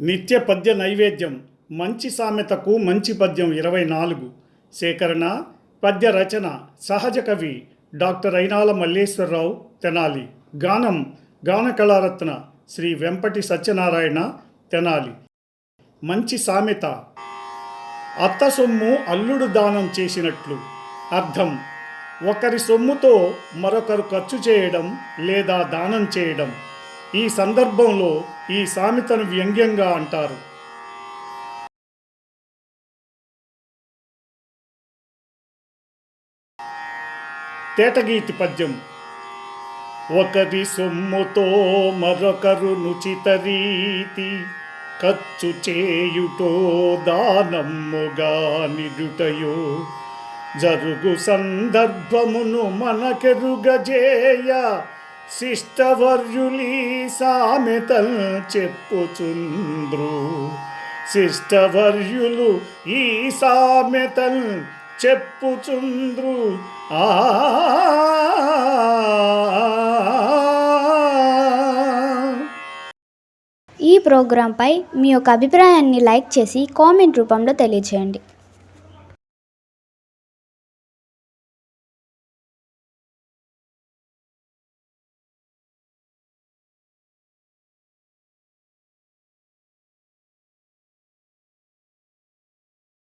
నిత్య పద్య నైవేద్యం మంచి సామెతకు మంచి పద్యం ఇరవై నాలుగు. సేకరణ పద్య రచన సహజ కవి డాక్టర్ అయినాల మల్లేశ్వరరావు తెనాలి. గానం గాన కళారత్న శ్రీ వెంపటి సత్యనారాయణ తెనాలి. మంచి సామెత. అత్త సొమ్ము అల్లుడు దానం చేసినట్లు. అర్థం. ఒకరి సొమ్ముతో మరొకరు ఖర్చు చేయడం లేదా దానం చేయడం. ఈ సందర్భంలో ఈ సామెతను వ్యంగ్యంగా అంటారు. తేటగీతి పద్యం. ఒకరి సొమ్ముతో మరొకరు నుచిత రీతి ఖర్చు చేయుటో దానమ్ముగా నిడుటయో జరుగు సందర్భమును మనకెరుగజేయ శిష్టవర్యులీ సామెతల్ చెప్పుచుంద్రు. శిష్టవర్యులు ఈ సామెతల్ చెప్పుచుంద్రు. ఆ ఈ ప్రోగ్రాంపై మీ యొక్క అభిప్రాయాన్ని లైక్ చేసి కామెంట్ రూపంలో తెలియజేయండి